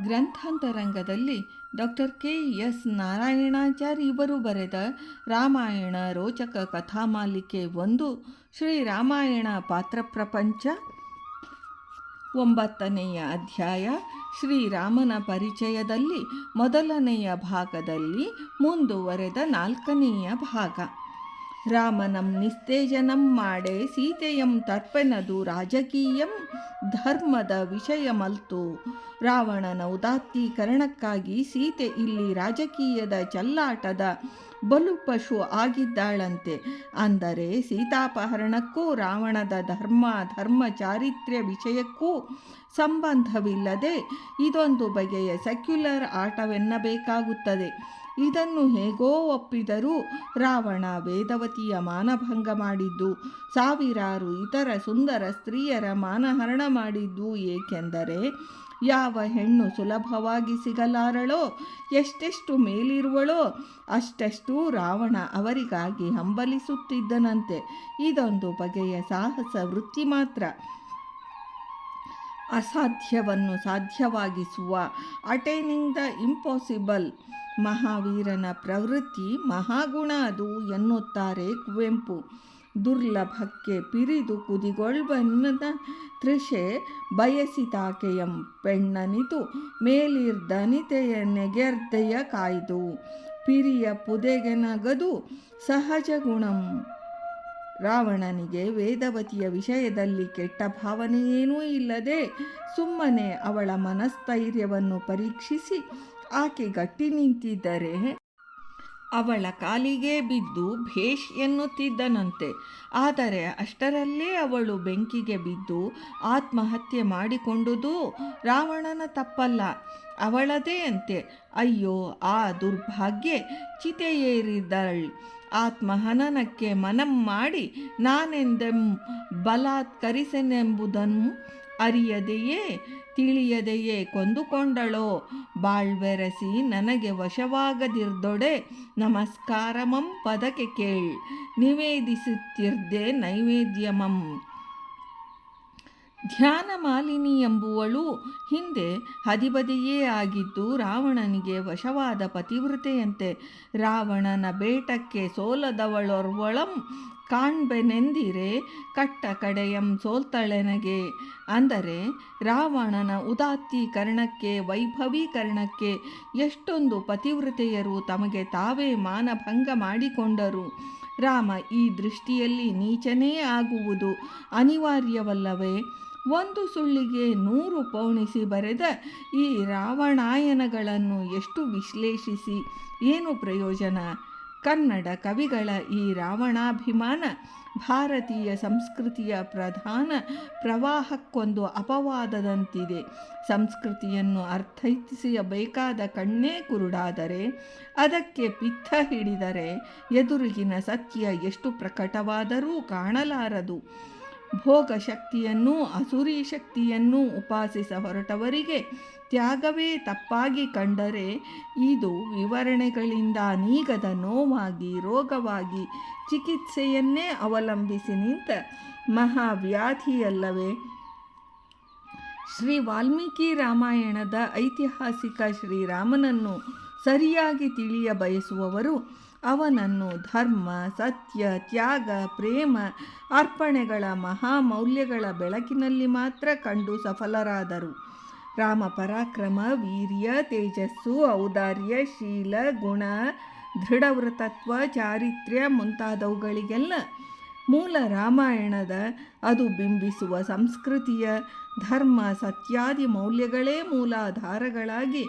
ಗ್ರಂಥಾಂತರಂಗದಲ್ಲಿ doctor K S Narayanacharya ಇವರು ಬರೆದ ರಾಮಾಯಣ ರೋಚಕ ಕಥಾಮಾಲಿಕೆ ಒಂದು ಶ್ರೀರಾಮಾಯಣ ಪಾತ್ರ ಪ್ರಪಂಚ ಒಂಬತ್ತನೆಯ ಅಧ್ಯಾಯ ಶ್ರೀರಾಮನ ಪರಿಚಯದಲ್ಲಿ ಮೊದಲನೆಯ ಭಾಗದಲ್ಲಿ ಮುಂದುವರೆದ ನಾಲ್ಕನೆಯ ಭಾಗ. ರಾಮನಂ ನಿಸ್ತೇಜನಂ ಮಾಡೆ ಸೀತೆಯಂ ತರ್ಪೆನದು ರಾಜಕೀಯಂ ಧರ್ಮದ ವಿಷಯಮಲ್ತು. ರಾವಣನ ಉದಾತ್ತೀಕರಣಕ್ಕಾಗಿ ಸೀತೆ ಇಲ್ಲಿ ರಾಜಕೀಯದ ಚಲ್ಲಾಟದ ಬಲು ಪಶು ಆಗಿದ್ದಾಳಂತೆ. ಅಂದರೆ ಸೀತಾಪಹರಣಕ್ಕೂ ರಾವಣದ ಧರ್ಮ ಧರ್ಮ ಚಾರಿತ್ರ್ಯ ವಿಷಯಕ್ಕೂ ಸಂಬಂಧವಿಲ್ಲದೆ ಇದೊಂದು ಬಗೆಯ ಸೆಕ್ಯುಲರ್ ಆಟವೆನ್ನಬೇಕಾಗುತ್ತದೆ. ಇದನ್ನು ಹೇಗೋ ಒಪ್ಪಿದರೂ ರಾವಣ ವೇದವತಿಯ ಮಾನಭಂಗ ಮಾಡಿದ್ದು, ಸಾವಿರಾರು ಇತರ ಸುಂದರ ಸ್ತ್ರೀಯರ ಮಾನಹರಣ ಮಾಡಿದ್ದು ಏಕೆಂದರೆ ಯಾವ ಹೆಣ್ಣು ಸುಲಭವಾಗಿ ಸಿಗಲಾರಳೋ, ಎಷ್ಟೆಷ್ಟು ಮೇಲಿರುವಳೋ, ಅಷ್ಟೆಷ್ಟು ರಾವಣ ಅವರಿಗಾಗಿ ಹಂಬಲಿಸುತ್ತಿದ್ದನಂತೆ. ಇದೊಂದು ಬಗೆಯ ಸಾಹಸ ವೃತ್ತಿ ಮಾತ್ರ. ಅಸಾಧ್ಯವನ್ನು ಸಾಧ್ಯವಾಗಿಸುವ ಅಟೈನಿಂಗ್ ದ ಇಂಪಾಸಿಬಲ್ ಮಹಾವೀರನ ಪ್ರವೃತ್ತಿ ಮಹಾಗುಣ ಅದು ಎನ್ನುತ್ತಾರೆ ಕುವೆಂಪು. ದುರ್ಲಭಕ್ಕೆ ಪಿರಿದು ಕುದಿಗೊಳ್ಬನ್ನದ ತೃಷೆ ಬಯಸಿತಾಕೆಯಂ ಪೆಣ್ಣನಿತು ಮೇಲಿರ್ದನಿತೆಯ ನೆಗೆರ್ದೆಯ ಕಾಯ್ದು. ಪಿರಿಯ ಪುದೆಗೆನಗದು ಸಹಜ ಗುಣಂ ರಾವಣನಿಗೆ ವೇದವತಿಯ ವಿಷಯದಲ್ಲಿ ಕೆಟ್ಟ ಭಾವನೆಯೇನೂ ಇಲ್ಲದೆ ಸುಮ್ಮನೆ ಅವಳ ಮನಸ್ಥೈರ್ಯವನ್ನು ಪರೀಕ್ಷಿಸಿ ಆಕೆ ಗಟ್ಟಿ ನಿಂತಿದ್ದರೆ ಅವಳ ಕಾಲಿಗೆ ಬಿದ್ದು ಭೇಷ್ ಎನ್ನುತ್ತಿದ್ದನಂತೆ. ಆದರೆ ಅಷ್ಟರಲ್ಲೇ ಅವಳು ಬೆಂಕಿಗೆ ಬಿದ್ದು ಆತ್ಮಹತ್ಯೆ ಮಾಡಿಕೊಂಡುದು ರಾವಣನ ತಪ್ಪಲ್ಲ, ಅವಳದೇ ಅಂತೆ. ಅಯ್ಯೋ, ಆ ದುರ್ಭಾಗ್ಯ ಚಿತೆಯೇರಿದಳ್. ಆತ್ಮಹನನಕ್ಕೆ ಮನಂ ಮಾಡಿ ನಾನೆಂದೆಂ ಬಲಾತ್ಕರಿಸೆನೆಂಬುದನ್ನು ಅರಿಯದೆಯೇ, ತಿಳಿಯದೆಯೇ ಕೊಂದುಕೊಂಡಳೋ? ಬಾಳ್ವೆರಸಿ ನನಗೆ ವಶವಾಗದಿರ್ದೊಡೆ, ನಮಸ್ಕಾರಮಂ ಪದಕ್ಕೆ ಕೇಳ್. ನಿವೇದಿಸುತ್ತಿರ್ದೆ ನೈವೇದ್ಯಮಂ. ಧ್ಯಾನ ಮಾಲಿನಿ ಎಂಬುವಳು ಹಿಂದೆ ಹದಿಬದಿಯೇ ಆಗಿದ್ದು ರಾವಣನಿಗೆ ವಶವಾದ ಪತಿವ್ರತೆಯಂತೆ ರಾವಣನ ಬೇಟಕ್ಕೆ ಸೋಲದವಳೊರ್ವಳಂ ಕಾಣ್ಬೆನೆಂದಿರೆ, ಕಟ್ಟ ಕಡೆಯಂ ಸೋಲ್ತಳೆನಗೆ. ಅಂದರೆ ರಾವಣನ ಉದಾತ್ತೀಕರಣಕ್ಕೆ, ವೈಭವೀಕರಣಕ್ಕೆ ಎಷ್ಟೊಂದು ಪತಿವ್ರತೆಯರು ತಮಗೆ ತಾವೇ ಮಾನಭಂಗ ಮಾಡಿಕೊಂಡರು. ರಾಮ ಈ ದೃಷ್ಟಿಯಲ್ಲಿ ನೀಚನೇ ಆಗುವುದು ಅನಿವಾರ್ಯವಲ್ಲವೇ? ಒಂದು ಸುಳ್ಳಿಗೆ ನೂರು ಪೌಣಿಸಿ ಬರೆದ ಈ ರಾವಣಾಯನಗಳನ್ನು ಎಷ್ಟು ವಿಶ್ಲೇಷಿಸಿ? ಏನು ಪ್ರಯೋಜನ? ಕನ್ನಡ ಕವಿಗಳ ಈ ರಾವಣಾಭಿಮಾನ ಭಾರತೀಯ ಸಂಸ್ಕೃತಿಯ ಪ್ರಧಾನ ಪ್ರವಾಹಕ್ಕೊಂದು ಅಪವಾದದಂತಿದೆ. ಸಂಸ್ಕೃತಿಯನ್ನು ಅರ್ಥೈಸಬೇಕಾದ ಕಣ್ಣೇ ಕುರುಡಾದರೆ, ಅದಕ್ಕೆ ಪಿತ್ತ ಹಿಡಿದರೆ ಎದುರಿಗಿನ ಸತ್ಯ ಎಷ್ಟು ಪ್ರಕಟವಾದರೂ ಕಾಣಲಾರದು. ಭೋಗ ಶಕ್ತಿಯನ್ನು ಅಸುರಿ ಶಕ್ತಿಯನ್ನು ಉಪಾಸಿಸ ಹೊರಟವರಿಗೆ ತ್ಯಾಗವೇ ತಪ್ಪಾಗಿ ಕಂಡರೆ ಇದು ವಿವರಣೆಗಳಿಂದ ನೀಗದ ನೋವಾಗಿ ರೋಗವಾಗಿ ಚಿಕಿತ್ಸೆಯನ್ನೇ ಅವಲಂಬಿಸಿ ನಿಂತ ಮಹಾವ್ಯಾಧಿಯಲ್ಲವೇ. ಶ್ರೀ ವಾಲ್ಮೀಕಿ ರಾಮಾಯಣದ ಐತಿಹಾಸಿಕ ಶ್ರೀರಾಮನನ್ನು ಸರಿಯಾಗಿ ತಿಳಿಯ ಬಯಸುವವರು ಅವನನ್ನು ಧರ್ಮ, ಸತ್ಯ, ತ್ಯಾಗ, ಪ್ರೇಮ, ಅರ್ಪಣೆಗಳ ಮಹಾ ಮೌಲ್ಯಗಳ ಬೆಳಕಿನಲ್ಲಿ ಮಾತ್ರ ಕಂಡು ಸಫಲರಾದರು. ರಾಮ ಪರಾಕ್ರಮ, ವೀರ್ಯ, ತೇಜಸ್ಸು, ಔದಾರ್ಯ, ಶೀಲ, ಗುಣ, ದೃಢವ್ರತತ್ವ, ಚಾರಿತ್ರ್ಯ ಮುಂತಾದವುಗಳಿಗೆಲ್ಲ ಮೂಲ ರಾಮಾಯಣದ ಅದು ಬಿಂಬಿಸುವ ಸಂಸ್ಕೃತಿಯ ಧರ್ಮ, ಸತ್ಯಾದಿ ಮೌಲ್ಯಗಳೇ ಮೂಲಾಧಾರಗಳಾಗಿ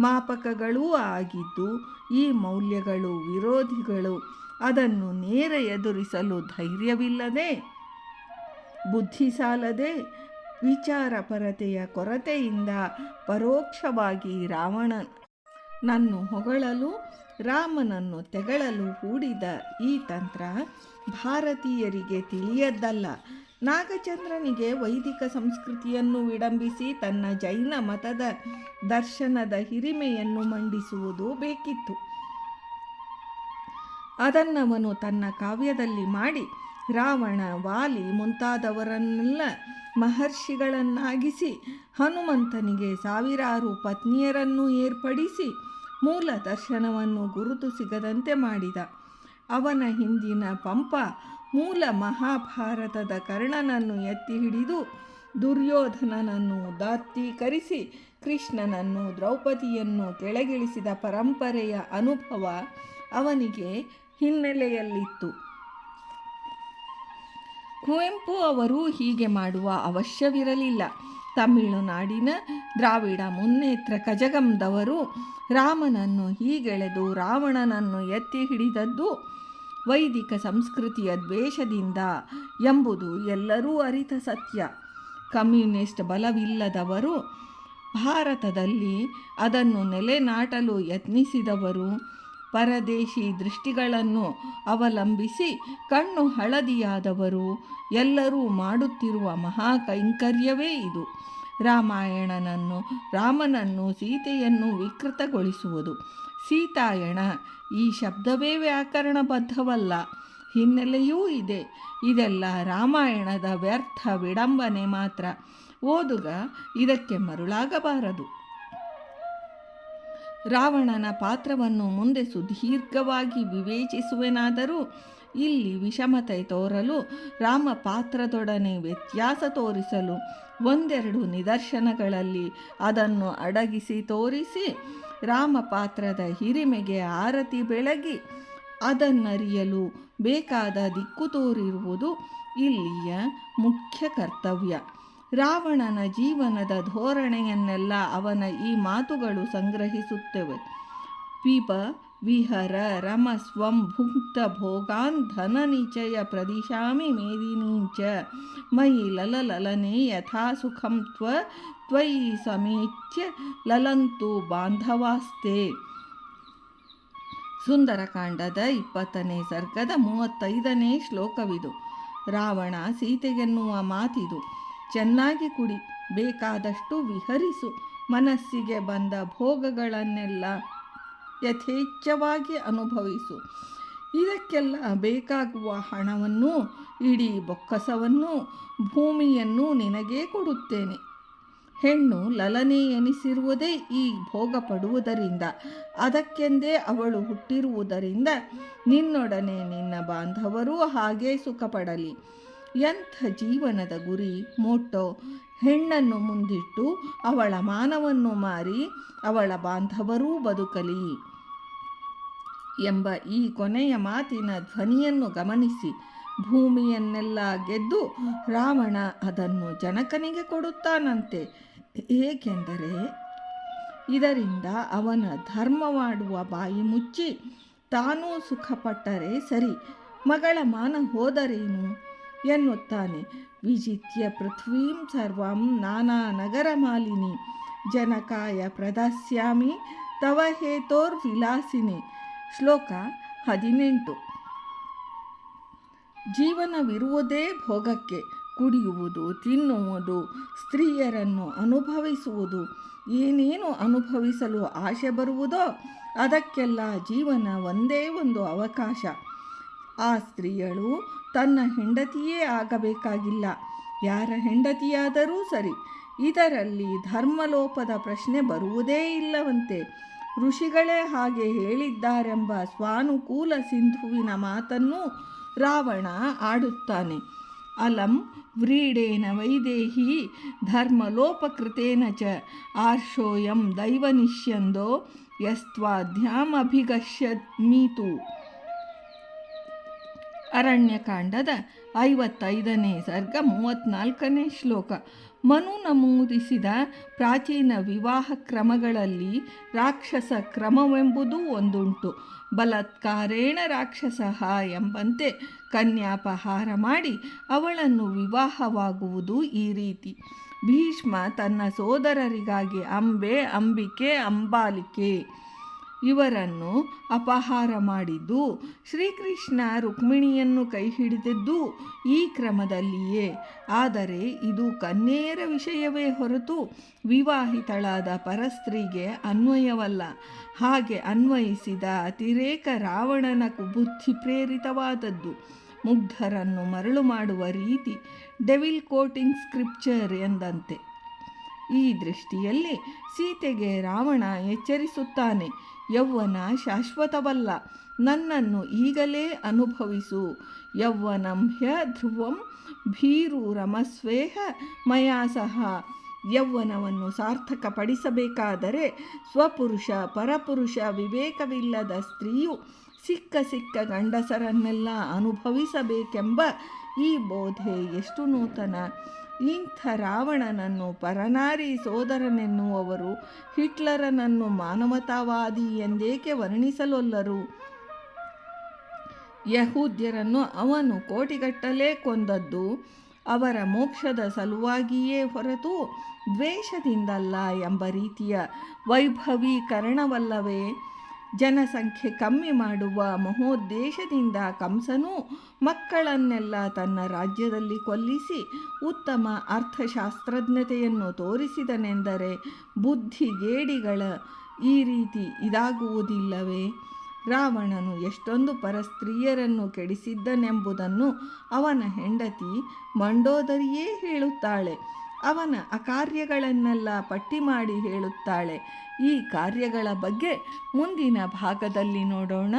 ಮಾಪಕಗಳೂ ಆಗಿದ್ದು, ಈ ಮೌಲ್ಯಗಳು ವಿರೋಧಿಗಳು. ಅದನ್ನು ನೇರ ಎದುರಿಸಲು ಧೈರ್ಯವಿಲ್ಲದೆ ಬುದ್ಧಿ ಸಾಲದೆ ವಿಚಾರಪರತೆಯ ಕೊರತೆಯಿಂದ ಪರೋಕ್ಷವಾಗಿ ರಾವಣ ನನ್ನು ಹೊಗಳಲು, ರಾಮನನ್ನು ತೆಗಳಲು ಹೂಡಿದ ಈ ತಂತ್ರ ಭಾರತೀಯರಿಗೆ ತಿಳಿಯದ್ದಲ್ಲ. ನಾಗಚಂದ್ರನಿಗೆ ವೈದಿಕ ಸಂಸ್ಕೃತಿಯನ್ನು ವಿಡಂಬಿಸಿ ತನ್ನ ಜೈನ ಮತದ ದರ್ಶನದ ಹಿರಿಮೆಯನ್ನು ಮಂಡಿಸುವುದು ಬೇಕಿತ್ತು. ಅದನ್ನವನು ತನ್ನ ಕಾವ್ಯದಲ್ಲಿ ಮಾಡಿ ರಾವಣ, ವಾಲಿ ಮುಂತಾದವರನ್ನೆಲ್ಲ ಮಹರ್ಷಿಗಳನ್ನಾಗಿಸಿ ಹನುಮಂತನಿಗೆ ಸಾವಿರಾರು ಪತ್ನಿಯರನ್ನು ಏರ್ಪಡಿಸಿ ಮೂಲ ದರ್ಶನವನ್ನು ಗುರುತು ಸಿಗದಂತೆ ಮಾಡಿದ. ಅವನ ಹಿಂದಿನ ಪಂಪ ಮೂಲ ಮಹಾಭಾರತದ ಕರ್ಣನನ್ನು ಎತ್ತಿ ಹಿಡಿದು ದುರ್ಯೋಧನನನ್ನು ದಾತ್ತೀಕರಿಸಿ ಕೃಷ್ಣನನ್ನು ದ್ರೌಪದಿಯನ್ನು ಕೆಳಗಿಳಿಸಿದ ಪರಂಪರೆಯ ಅನುಭವ ಅವನಿಗೆ ಹಿನ್ನೆಲೆಯಲ್ಲಿತ್ತು. ಕುವೆಂಪು ಅವರು ಹೀಗೆ ಮಾಡುವ ಅವಶ್ಯವಿರಲಿಲ್ಲ. ತಮಿಳುನಾಡಿನ ದ್ರಾವಿಡ ಮುನ್ನೇತ್ರ ಕಜಗಂದವರು ರಾಮನನ್ನು ಹೀಗೆಳೆದು ರಾವಣನನ್ನು ಎತ್ತಿ ಹಿಡಿದದ್ದು ವೈದಿಕ ಸಂಸ್ಕೃತಿಯ ದ್ವೇಷದಿಂದ ಎಂಬುದು ಎಲ್ಲರೂ ಅರಿತ ಸತ್ಯ. ಕಮ್ಯುನಿಸ್ಟ್ ಬಲವಿಲ್ಲದವರು ಭಾರತದಲ್ಲಿ ಅದನ್ನು ನೆಲೆನಾಟಲು ಯತ್ನಿಸಿದವರು. ಪರದೇಶಿ ದೃಷ್ಟಿಗಳನ್ನು ಅವಲಂಬಿಸಿ ಕಣ್ಣು ಹಳದಿಯಾದವರು. ಎಲ್ಲರೂ ಮಾಡುತ್ತಿರುವ ಮಹಾ ಕೈಂಕರ್ಯವೇ ಇದು. ರಾಮಾಯಣನನ್ನು ರಾಮನನ್ನು ಸೀತೆಯನ್ನು ವಿಕೃತಗೊಳಿಸುವುದು. ಸೀತಾಯಣ, ಈ ಶಬ್ದವೇ ವ್ಯಾಕರಣಬದ್ಧವಲ್ಲ. ಹಿನ್ನೆಲೆಯೂ ಇದೆ. ಇದೆಲ್ಲ ರಾಮಾಯಣದ ವ್ಯರ್ಥ ವಿಡಂಬನೆ ಮಾತ್ರ. ಓದುಗ, ಇದಕ್ಕೆ ಮರುಳಾಗಬಾರದು. ರಾವಣನ ಪಾತ್ರವನ್ನು ಮುಂದೆ ಸುದೀರ್ಘವಾಗಿ ವಿವೇಚಿಸುವೆನಾದರೂ ಇಲ್ಲಿ ವಿಷಮತೆ ತೋರಲು ರಾಮ ಪಾತ್ರದೊಡನೆ ವ್ಯತ್ಯಾಸ ತೋರಿಸಲು ಒಂದೆರಡು ನಿದರ್ಶನಗಳಲ್ಲಿ ಅದನ್ನು ಅಡಗಿಸಿ ತೋರಿಸಿ ರಾಮ ಪಾತ್ರದ ಹಿರಿಮೆಗೆ ಆರತಿ ಬೆಳಗಿ ಅದನ್ನರಿಯಲು ಬೇಕಾದ ದಿಕ್ಕು ತೋರಿರುವುದು ಇಲ್ಲಿಯ ಮುಖ್ಯ ಕರ್ತವ್ಯ. ರಾವಣನ ಜೀವನದ ಧೋರಣೆಯನ್ನೆಲ್ಲ ಅವನ ಈ ಮಾತುಗಳು ಸಂಗ್ರಹಿಸುತ್ತವೆ. ಪೀಪ ವಿಹರ ರಮಸ್ವಂ ಭುಕ್ತ ಭೋಗಾನ್ ಧನ ನಿಚಯ ಪ್ರದಿಶಾಮಿ ಮೇದಿನೀಂಚ ಮಯಿ ಲಲಲಲನೆ ಯಥಾ ಸುಖಂ ತ್ವ, ತ್ವಯಿ ಸಮೇಚ್ಯ ಲಲಂತು ಬಾಂಧವಾಸ್ತೆ. ಸುಂದರಕಾಂಡದ ಇಪ್ಪತ್ತನೇ ಸರ್ಗದ ಮೂವತ್ತೈದನೇ ಶ್ಲೋಕವಿದು. ರಾವಣ ಸೀತೆಗೆನ್ನುವ ಮಾತಿದು. ಚೆನ್ನಾಗಿ ಕುಡಿ, ಬೇಕಾದಷ್ಟು ವಿಹರಿಸು. ಮನಸ್ಸಿಗೆ ಬಂದ ಭೋಗಗಳನ್ನೆಲ್ಲ ಯಥೇಚ್ಛವಾಗಿ ಅನುಭವಿಸು. ಇದಕ್ಕೆಲ್ಲ ಬೇಕಾಗುವ ಹಣವನ್ನು, ಇಡೀ ಬೊಕ್ಕಸವನ್ನು, ಭೂಮಿಯನ್ನು ನಿನಗೇ ಕೊಡುತ್ತೇನೆ. ಹೆಣ್ಣು ಲಲನೆ ಎನಿಸಿರುವುದೇ ಈ ಭೋಗ ಪಡುವುದರಿಂದ ಅದಕ್ಕೆಂದೇ ಅವಳು ಹುಟ್ಟಿರುವುದರಿಂದ ನಿನ್ನೊಡನೆ ನಿನ್ನ ಬಾಂಧವರೂ ಹಾಗೇ ಸುಖಪಡಲಿ. ಎಂಥ ಜೀವನದ ಗುರಿ, ಮೋಟೋ ಹೆಣ್ಣನ್ನು ಮುಂದಿಟ್ಟು ಅವಳ ಮಾನವನ್ನು ಮಾರಿ ಅವಳ ಬಾಂಧವರೂ ಬದುಕಲಿ ಎಂಬ ಈ ಕೊನೆಯ ಮಾತಿನ ಧ್ವನಿಯನ್ನು ಗಮನಿಸಿ ಭೂಮಿಯನ್ನೆಲ್ಲ ಗೆದ್ದು ರಾವಣ ಅದನ್ನು ಜನಕನಿಗೆ ಕೊಡುತ್ತಾನಂತೆ. ಏಕೆಂದರೆ ಇದರಿಂದ ಅವನ ಧರ್ಮವಾಡುವ ಬಾಯಿ ಮುಚ್ಚಿ ತಾನೂ ಸುಖಪಟ್ಟರೆ ಸರಿ, ಮಗಳ ಮಾನ ಹೋದರೇನು ಎನ್ನುತ್ತಾನೆ. ವಿಜಿತ್ಯ ಪೃಥ್ವೀಂ ಸರ್ವಂ ನಾನಾ ನಗರ ಮಾಲಿನಿ. ಜನಕಾಯ ಪ್ರದಾಸ್ಯಾಮಿ, ತವ ಹೇತೋರ್ ವಿಲಾಸಿನಿ. ಶ್ಲೋಕ ಹದಿನೆಂಟು. ಜೀವನವಿರುವುದೇ ಭೋಗಕ್ಕೆ, ಕುಡಿಯುವುದು, ತಿನ್ನುವುದು, ಸ್ತ್ರೀಯರನ್ನು ಅನುಭವಿಸುವುದು. ಏನೇನು ಅನುಭವಿಸಲು ಆಶೆ ಬರುವುದೋ ಅದಕ್ಕೆಲ್ಲ ಜೀವನ ಒಂದೇ ಒಂದು ಅವಕಾಶ. ಆ ಸ್ತ್ರೀಯಳು ತನ್ನ ಹೆಂಡತಿಯೇ ಆಗಬೇಕಾಗಿಲ್ಲ. ಯಾರ ಹೆಂಡತಿಯಾದರೂ ಸರಿ, ಇದರಲ್ಲಿ ಧರ್ಮಲೋಪದ ಪ್ರಶ್ನೆ ಬರುವುದೇ ಇಲ್ಲವಂತೆ. ಋಷಿಗಳೇ ಹಾಗೆ ಹೇಳಿದ್ದಾರೆಂಬ ಸ್ವಾನುಕೂಲ ಸಿಂಧುವಿನ ಮಾತನ್ನು ರಾವಣ ಆಡುತ್ತಾನೆ. ಅಲಂ ವ್ರೀಡೇನ ವೈದೇಹಿ ಧರ್ಮಲೋಪಕೃತೇನ ಚ ಆರ್ಷೋಯಂ ದೈವನಿಷ್ಯಂದೋ ಯಸ್ತ್ವಾಧ್ಯಾಮಭಿಗಶ್ಯಮೀತು ಅರಣ್ಯಕಾಂಡದ ಐವತ್ತೈದನೇ ಸರ್ಗ ಮೂವತ್ತ್ನಾಲ್ಕನೇ ಶ್ಲೋಕ. ಮನು ನಮೂದಿಸಿದ ಪ್ರಾಚೀನ ವಿವಾಹ ಕ್ರಮಗಳಲ್ಲಿ ರಾಕ್ಷಸ ಕ್ರಮವೆಂಬುದೂ ಒಂದುಂಟು. ಬಲತ್ಕಾರೇಣ ರಾಕ್ಷಸ ಎಂಬಂತೆ ಕನ್ಯಾಪಹಾರ ಮಾಡಿ ಅವಳನ್ನು ವಿವಾಹವಾಗುವುದು ಈ ರೀತಿ. ಭೀಷ್ಮ ತನ್ನ ಸೋದರರಿಗಾಗಿ ಅಂಬೆ, ಅಂಬಿಕೆ, ಅಂಬಾಲಿಕೆ ಇವರನ್ನು ಅಪಹಾರ ಮಾಡಿದ್ದು. ಶ್ರೀಕೃಷ್ಣ ರುಕ್ಮಿಣಿಯನ್ನು ಕೈ ಹಿಡಿದಿದ್ದು ಈ ಕ್ರಮದಲ್ಲಿಯೇ. ಆದರೆ ಇದು ಕನ್ಯೆಯರ ವಿಷಯವೇ ಹೊರತು ವಿವಾಹಿತಳಾದ ಪರಸ್ತ್ರೀಗೆ ಅನ್ವಯವಲ್ಲ. ಹಾಗೆ ಅನ್ವಯಿಸಿದ ಅತಿರೇಕ ರಾವಣನ ಕುಬುದ್ಧಿ ಪ್ರೇರಿತವಾದದ್ದು. ಮುಗ್ಧರನ್ನು ಮರಳು ಮಾಡುವ ರೀತಿ ಡೆವಿಲ್ ಕೋಟಿಂಗ್ ಸ್ಕ್ರಿಪ್ಚರ್ ಎಂದಂತೆ. ಈ ದೃಷ್ಟಿಯಲ್ಲಿ ಸೀತೆಗೆ ರಾವಣ ಎಚ್ಚರಿಸುತ್ತಾನೆ. ಯೌವನ ಶಾಶ್ವತವಲ್ಲ. ನನ್ನನ್ನು ಈಗಲೇ ಅನುಭವಿಸು. ಯೌವನಂ ಹ್ಯ ಧ್ರುವಂ ಭೀರು ರಮಸ್ವೇಹ ಮಯಾ ಸಹ. ಯೌವನವನ್ನು ಸಾರ್ಥಕಪಡಿಸಬೇಕಾದರೆ ಸ್ವಪುರುಷ, ಪರಪುರುಷ ವಿವೇಕವಿಲ್ಲದ ಸ್ತ್ರೀಯು ಸಿಕ್ಕ ಸಿಕ್ಕ ಗಂಡಸರನ್ನೆಲ್ಲ ಅನುಭವಿಸಬೇಕೆಂಬ ಈ ಬೋಧೆ ಎಷ್ಟು ನೂತನ. ಇಂಥ ರಾವಣನನ್ನು, ಪರನಾರಿ ಸೋದರನೆನ್ನುವವರು, ಹಿಟ್ಲರನನ್ನು ಮಾನವತಾವಾದಿ ಎಂದೇಕೆ ವರ್ಣಿಸಲೊಲ್ಲರು? ಯಹೂದ್ಯರನ್ನು ಅವನು ಕೋಟಿಗಟ್ಟಲೆ ಕೊಂದದ್ದು, ಅವರ ಮೋಕ್ಷದ ಸಲುವಾಗಿಯೇ ಹೊರತು ದ್ವೇಷದಿಂದಲ್ಲ ಎಂಬ ರೀತಿಯ ವೈಭವೀಕರಣವಲ್ಲವೇ? ಜನಸಂಖ್ಯೆ ಕಮ್ಮಿ ಮಾಡುವ ಮಹೋದ್ದೇಶದಿಂದ ಕಂಸನು ಮಕ್ಕಳನ್ನೆಲ್ಲ ತನ್ನ ರಾಜ್ಯದಲ್ಲಿ ಕೊಲ್ಲಿಸಿ ಉತ್ತಮ ಅರ್ಥಶಾಸ್ತ್ರಜ್ಞತೆಯನ್ನು ತೋರಿಸಿದನೆಂದರೆ ಬುದ್ಧಿಗೇಡಿಗಳ ಈ ರೀತಿ ಇದಾಗುವುದಿಲ್ಲವೇ? ರಾವಣನು ಎಷ್ಟೊಂದು ಪರಸ್ತ್ರೀಯರನ್ನು ಕೆಡಿಸಿದ್ದನೆಂಬುದನ್ನು ಅವನ ಹೆಂಡತಿ ಮಂಡೋದರಿಯೇ ಹೇಳುತ್ತಾಳೆ. ಅವನ ಅಕಾರ್ಯಗಳನ್ನೆಲ್ಲ ಪಟ್ಟಿ ಮಾಡಿ ಹೇಳುತ್ತಾಳೆ. ಈ ಕಾರ್ಯಗಳ ಬಗ್ಗೆ ಮುಂದಿನ ಭಾಗದಲ್ಲಿ ನೋಡೋಣ.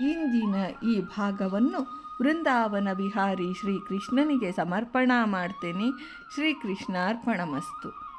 ಇಂದಿನ ಈ ಭಾಗವನ್ನು ವೃಂದಾವನ ವಿಹಾರಿ ಶ್ರೀಕೃಷ್ಣನಿಗೆ ಸಮರ್ಪಣಾ ಮಾಡ್ತೇನೆ. ಶ್ರೀಕೃಷ್ಣಾರ್ಪಣಮಸ್ತು.